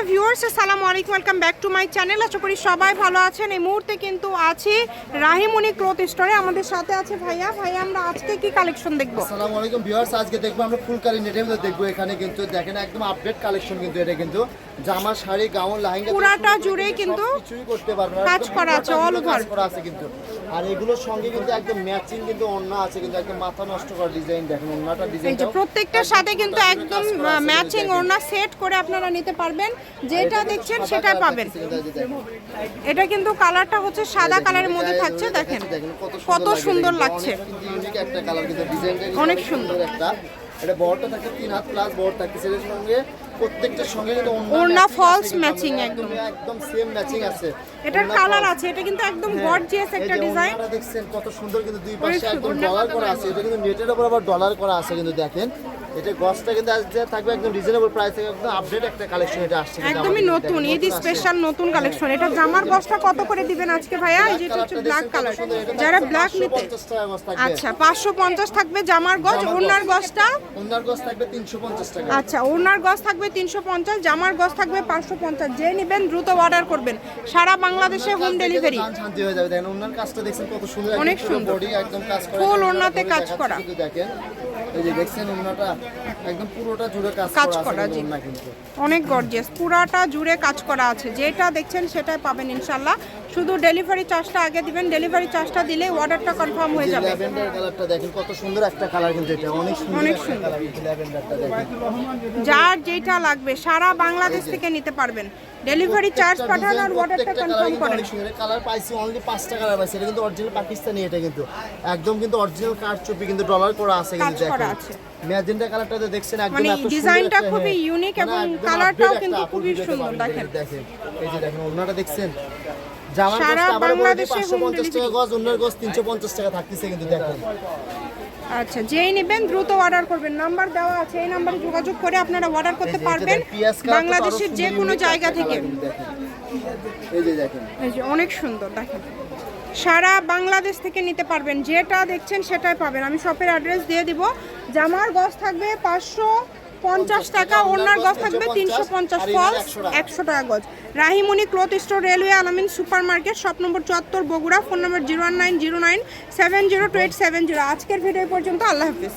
Hello viewers আসসালামু আলাইকুম welcome back to my channel. আশা করি সবাই ভালো আছেন। এই মুহূর্তে কিন্তু আছি রাহিমণি ক্লথ স্টোরে। আমাদের সাথে আছে ভাইয়া। ভাইয়া আমরা আজকে কি কালেকশন দেখব? আসসালামু আলাইকুম ভিউয়ার্স আজকে দেখব আমরা ফুলকারি নেটের মধ্যে দেখব এখানে কিন্তু। দেখেন একদম আপডেট কালেকশন কিন্তু এটা কিন্তু। জামা শাড়ি গাউন লেহেঙ্গা পুরাটা জুড়ে কিন্তু সবকিছুই করতে পারবেন। কাজ করা আছে, over। কাজ করা আছে কিন্তু। আর এগুলোর সঙ্গে কিন্তু একদম ম্যাচিং কিন্তু ওড়না আছে কিন্তু একদম মাথা নষ্ট করা ডিজাইন দেখেন ওড়নাটা ডিজাইন প্রত্যেকটার সাথে কিন্তু একদম ম্যাচিং ওড়না সেট করে আপনারা নিতে পারবেন যেটা দেখছেন সেটা পাবেন। এটা কিন্তু কালারটা হচ্ছে সাদা কালারের মধ্যে থাকছে দেখেন কত সুন্দর লাগছে অনেক সুন্দর। একটা। এটা বড়টা থাকে তিন হাত প্লাস বড় থাকে সেটার সঙ্গে প্রত্যেকটার সঙ্গে কিন্তু ওড়না ফলস matching একদম। একদম। সেম ম্যাচিং আছে। এটার কালার আছে এটা কিন্তু একদম গর্জিয়াস একটা ডিজাইন দেখছেন কত সুন্দর কিন্তু দুই পাশে একদম ডলার করা আছে এটা কিন্তু নেটের উপর আবার ডলার করা আছে কিন্তু দেখেন। এটা গসটা কিন্তু আজ যে থাকবে একদম রিজনেবল প্রাইস একদম আপডেট একটা কালেকশন এটা আসছে একদমই নতুন ঈদ স্পেশাল নতুন কালেকশন এটা জামার গসটা কত করে দিবেন আজকে ভাইয়া? এই যেটা হচ্ছে ব্ল্যাক কালার যারা ব্ল্যাক নিতে আচ্ছা পাঁচশো পঞ্চাশ থাকবে জামার গজ ওনার গজটা ওনার গস থাকবে তিনশো পঞ্চাশ টাকা। আচ্ছা ওনার গজ থাকবে তিনশো পঞ্চাশ জামার গজ থাকবে পাঁচশো পঞ্চাশ। যে নেবেন দ্রুত অর্ডার করবেন। সারা বাংলাদেশে হোম ডেলিভারি শান্তি হয়ে যাবে। দেখেন ওনার কাজটা দেখছেন কত সুন্দর অনেক সুন্দর। বডি একদম কাজ করা ওড়নাতে ধরে কাজ করা। দেখেন। এই যে দেখছেন ওনাটা একদম পুরোটা জুড়ে কাজ কাজ করা করা, জি। অনেক গর্জিয়াস পুরাটা জুড়ে কাজ করা আছে। যেটা দেখছেন সেটাই পাবেন ইনশাল্লাহ শুধু ডেলিভারি চার্জটা আগে দিবেন ডেলিভারি চার্জটা দিলে অর্ডারটা কনফার্ম হয়ে যাবে। ল্যাভেন্ডার কালারটা দেখেন কত সুন্দর একটা কালার কিন্তু এটা অনেক সুন্দর অনেক সুন্দর। ল্যাভেন্ডারটা দেখেন। যার যেটা লাগবে সারা বাংলাদেশ থেকে নিতে পারবেন। ডেলিভারি চার্জ পাঠান আর অর্ডারটা কনফার্ম করেন। কালার পাইছি অনলি পাঁচটা কালার পাইছি এটা কিন্তু অরিজিনাল পাকিস্তানি এটা কিন্তু। একদম কিন্তু অরিজিনাল কার চুপি কিন্তু ডলার করা আছে কিন্তু দেখেন। কালারটা দেখছেন একদম মানে ডিজাইনটা খুবই হ্যাঁ, unique মানে এবং কালারটাও কিন্তু খুবই সুন্দর, দেখেন। দেখেন। এই যে দেখেন ওনাটা দেখছেন? জামার সারা গজটা আবার বলে দিই বাংলাদেশে পাঁচশো home পঞ্চাশ টাকা গজ অন্যের গজ তিনশো পঞ্চাশ টাকা থাকতেছে কিন্তু দেখেন। আচ্ছা যেই নেবেন দ্রুত অর্ডার করবেন। নাম্বার দেওয়া আছে এই নাম্বারে যোগাযোগ করে আপনারা অর্ডার করতে পারবেন বাংলাদেশের যে কোনো জায়গা থেকে। colour কিন্তু দেখেন। এই যে দেখেন। এই যে অনেক সুন্দর দেখেন। সারা বাংলাদেশ থেকে নিতে পারবেন। যেটা দেখছেন সেটাই পাবেন। আমি শপের অ্যাড্রেস দিয়ে দিব। জামার গজ থাকবে পাঁচশো পঞ্চাশ টাকা ওনার গজ থাকবে তিনশো পঞ্চাশ ফলস একশো টাকা গজ Rahimani cloth store, railway Alamin super market shop number চুয়াত্তর, Bogura, phone number zero one nine zero nine seven zero two eight seven zero. আজকের ভিডিও পর্যন্ত, আল্লাহ হাফিজ।